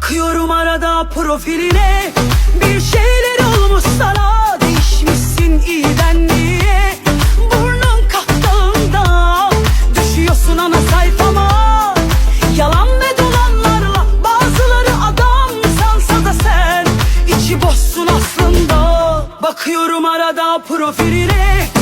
Bakıyorum arada profiline. Bir şeyler olmuş sana Değişmişsin iyiden iyiye Burnun kahtağında Düşüyorsun ana sayfama. Yalan ve dolanlarla Bazıları adam sansa da sen içi boşsun aslında. Bakıyorum arada profiline.